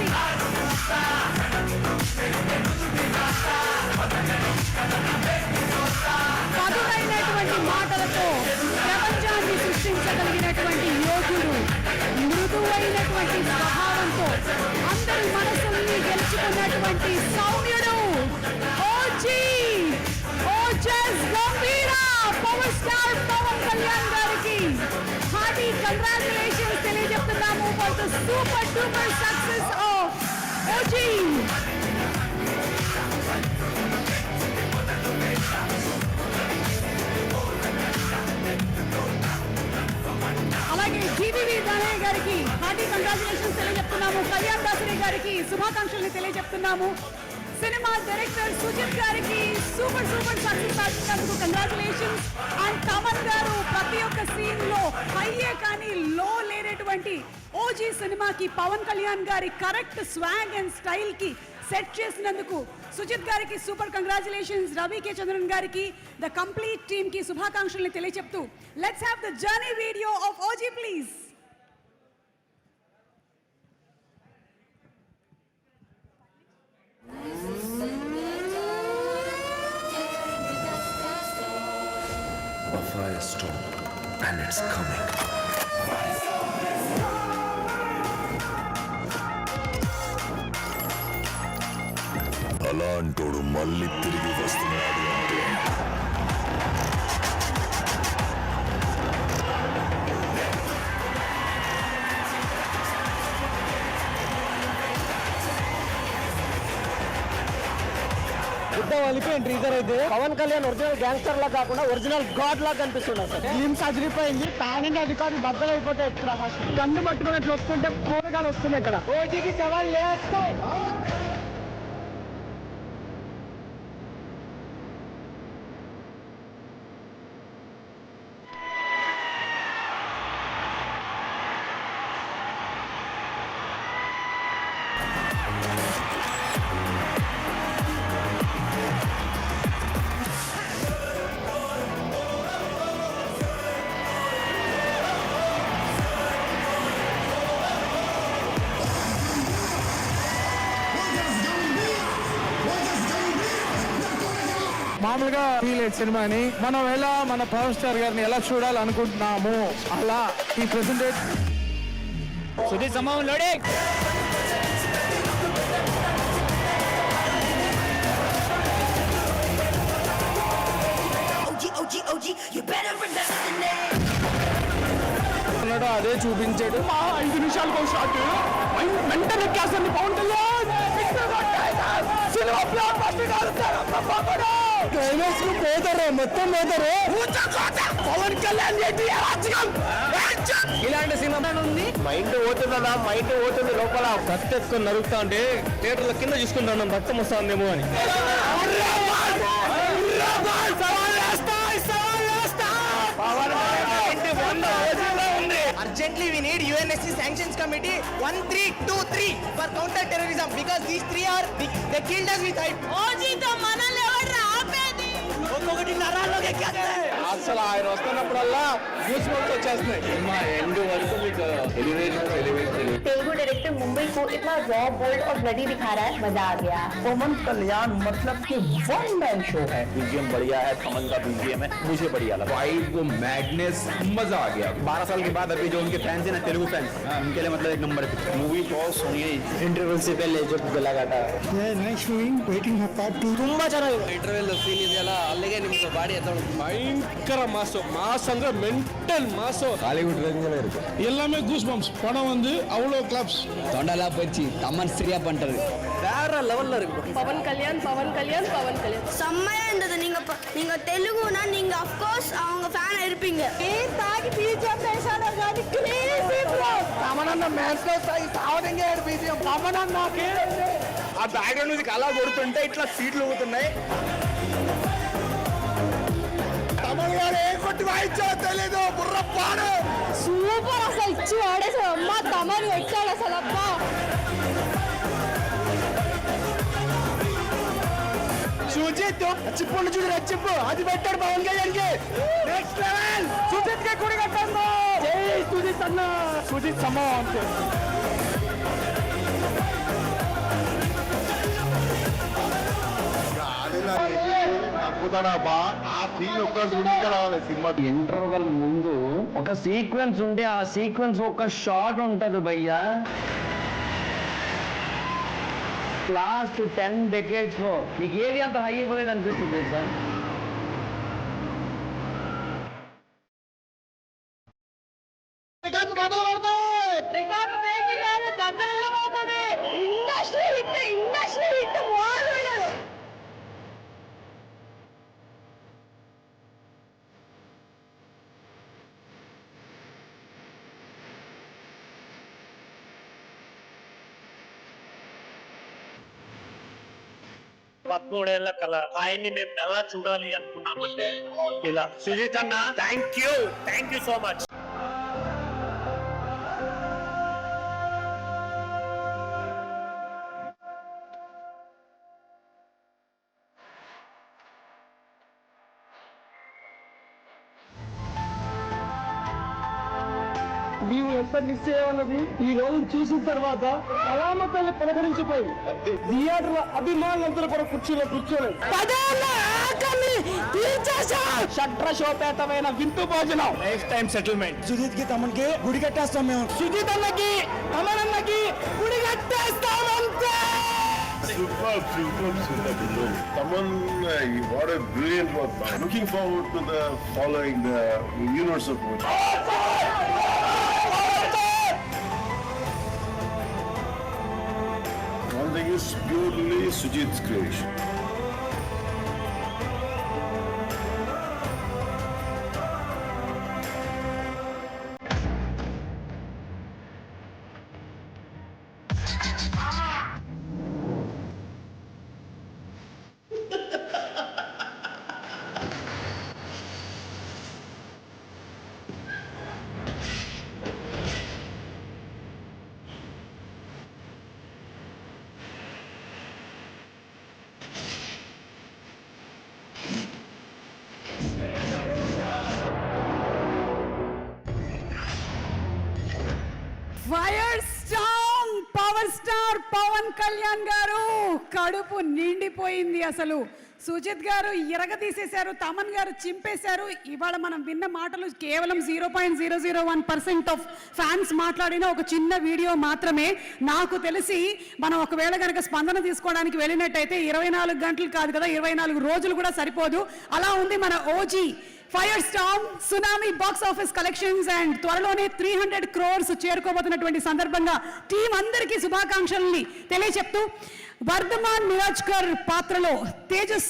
చేసి పదునైనటువంటి మాటలతో ప్రపంచాన్ని సృష్టించగలిగినటువంటి యోధుడు మృదువైనటువంటి స్వభావంతో అందరి మనసుల్ని గెలుచుకున్నటువంటి సౌమ్యుడు ఓజీ ఓజస్ గంభీర పవర్ స్టార్ పవన్ కళ్యాణ్ గారికి hearty congratulations తెలియజెప్తున్నాము. For the super duper success అలాగే జీవీవి దానయ్య గారికి హార్టీ కంగ్రాచులేషన్స్ తెలియజెప్తున్నాము. కళ్యాణ్ దాసరి గారికి శుభాకాంక్షల్ని తెలియజెప్తున్నాము. సినిమా డైరెక్టర్ సుజిత్ గారికి సూపర్ సూపర్ సక్సెస్ సాధించినందుకు కంగ్రాచులేషన్స్ అండ్ తమన్ గారు ప్రతి ఒక్క సీన్లో అయ్యే కానీ లో ఓజీ సినిమాకి పవన్ కళ్యాణ్ గారి కరెక్ట్ స్వాగ్ అండ్ స్టైల్కి సెట్ చేసినందుకు సుజిత్ గారికి super congratulations Ravi K Chandran గారికి ద కంప్లీట్ టీమ్కి శుభాకాంక్షలు తెలియచెప్తూ let's have the journey video of OG అలాంటోడు మళ్ళీ తిరిగి వస్తున్నాడు అంటే? బుద్ధ వలిపోయిన టీజర్ అయితే. పవన్ కళ్యాణ్ ఒరిజినల్ గ్యాంగ్స్టర్ లా కాకుండా ఒరిజినల్ గాడ్ లా కనిపిస్తున్నాడు సార్. గ్లిమ్స్ అదిరిపోయింది ప్యాన్ ఇండియా రికార్డు బద్దలు అయిపోతే ఎక్కడ కన్ను పట్టుకుని అట్లా వస్తుంటే పూరగాలు వస్తుంది ఇక్కడ. ఓటీకి సవాల్ లేస్తాయి. మామూలుగా ఫీల్ సినిమాని మనం ఎలా మన పవర్ స్టార్ గారిని ఎలా చూడాలనుకుంటున్నాము అలా ఈ ప్రెసెంటేట్ సుధీర్ సమయం లోడే! ఉన్నాడో అదే చూపించాడు. మా ఐదు నిమిషాలకు షాట్ వెంటనే ఎక్కేస్తుంది పవన్ కళ్యాణ్ క్లైమాక్స్కు పోతారు మొత్తం పోతారు పవన్ కళ్యాణ్ ఇలాంటి సినిమా ఉంది. మైండ్ పోతుందా మైండ్ పోతుంది లోపల. కత్తి ఎత్తుకొని నరుగుతా ఉంటే థియేటర్ల కింద చూసుకుంటాను రక్తం వస్తుందేమో అని. UNSC sanctions committee 1323 for counter terrorism because these three are they killed us with hype. ఒక్కొక్కటి నరాల్లోకి ఎక్కేస్తాయి. అసలు ఆయన వస్తున్నప్పుడల్లా న్యూస్ మొత్తం వచ్చేస్తున్నాయి సినిమా ఎండ్ వరకు మీకు elevation elevation Telugu director Mumbai को इतना रॉ बोल्ड और ब्लडी दिखा रहा है मजा आ गया पवन कल्याण मतलब कि वन मैन शो है बीजीएम बढ़िया है कमल का बीजीएम है मुझे बढ़िया लगा वाइब वो मैडनेस मजा आ गया बारह साल के बाद अभी जो उनके फैंस हैं ना तेलुगु फैंस उनके लिए मतलब एक नंबर मूवी बहुत सोनी है इंटरवल से पहले जो गला काटा ತುಂಬಾ ಚೆನ್ನಾಗಿದೆ ಇಂಟರ್ವೆಲ್ ಸೀನ್ ಇದೆಯಲ್ಲ ಅಲ್ಲಿಗೆ ನಿಮ್ಗೆ ಬಾಡಿ ಎತ್ತೋಣ பயங்கர மாசம் மாசங்க மென்டல் மாசம் हालीवुड रंगला இருக்கு எல்லாமே கூஸ் பம்ப்ஸ் படம் வந்து அவ்வளோ கிளாப்ஸ் தொண்டெல்லாம் போச்சு தமன் சரியா பண்றது வேற லெவல்ல இருக்கு. பவன் கல்யாண் பவன் கல்யாண் பவன் கல்யாண். செம்மையா இருந்தது. நீங்க நீங்க தெலுங்குனா நீங்க ஆஃப் கோர்ஸ் அவங்க ஃபேன் இருப்பீங்க. ஏ தாகி பீஜம் பேசாத காடி கிரேசி ப்ரோ తమనన్న మ్యాచ్లో సావడంగా బీజం తమనన్న ఆ బ్యాక్గ్రౌండ్ మ్యూజిక్ అలా కొడుతుంటే ఇట్లా సీట్లు ఊగుతున్నాయి కొట్టి వాయించో తెలీదు. బుర్ర పాడు. సూపర్ అసలు ఇచ్చి వాడేసాడు అమ్మ తమని వచ్చాడు అసలు అబ్బా. సుజిత్ చిప్పుడు చూడు చెప్పు అది పెట్టాడు పవన్ కళ్యాణ్కి నెక్స్ట్ లెవెల్ సుజిత్కి కుడి కట్టండి. జై సుజిత్ అన్న. సుజిత్ సమ ఇంటర్వల్ ముందు ఒక సీక్వెన్స్ ఉంటే ఆ సీక్వెన్స్ ఒక షాట్ ఉంటది భయ్యా. లాస్ట్ టెన్ డెకేడ్స్లో మీకు ఏది అంత హై అయిపోలేదు అనిపిస్తుంది సార్? పదమూడేళ్ల కళ ఆయన్ని మేము ఎలా చూడాలి అనుకున్నామంటే ఇలా సుజిత్ అన్న thank you thank you so much నీవు ఎంత మిస్ అయ్యేవాళ్ళని ఈ రోజు చూసిన తర్వాత అలామతల్ని పలకరించిపోయి థియేటర్ అభిమానులందరూ కూడా కుర్చీలో కూర్చోలేదు పదేళ్ళ ఆకలి తీర్చేసా షట్ర శోపేతమైన విందు భోజనం లైఫ్ టైం సెటిల్మెంట్ సుజిత్కి తమకి గుడి కట్టేస్తాం మేము సుజిత్ అన్నకి కమల్ అన్నకి గుడి కట్టేస్తామంతే Superb, superb, superb. Know, Taman, uh, what a brilliant work. man. Looking forward to the following the universe of. Gottes Blut und Pawan Kalyan గారు కడుపు నిండిపోయింది అసలు. సుజిత్ గారు ఇరగ తీసేశారు తమన్ గారు చింపేశారు. ఇవాళ మనం విన్న మాటలు కేవలం zero point zero zero one percent of fans మాట్లాడిన ఒక చిన్న వీడియో మాత్రమే. నాకు తెలిసి మనం ఒకవేళ కనుక స్పందన తీసుకోవడానికి వెళ్ళినట్టయితే ఇరవై నాలుగు గంటలు కాదు కదా ఇరవై నాలుగు రోజులు కూడా సరిపోదు. అలా ఉంది మన OG fire storm tsunami box office collections and త్వరలోనే త్రీ హండ్రెడ్ క్రోర్స్ చేరుకోబోతున్నటువంటి సందర్భంగా టీం అందరికీ శుభాకాంక్షల్ని తెలియచెప్తూ వర్ధమాన్ నిరాజ్కర్ పాత్రలో తేజస్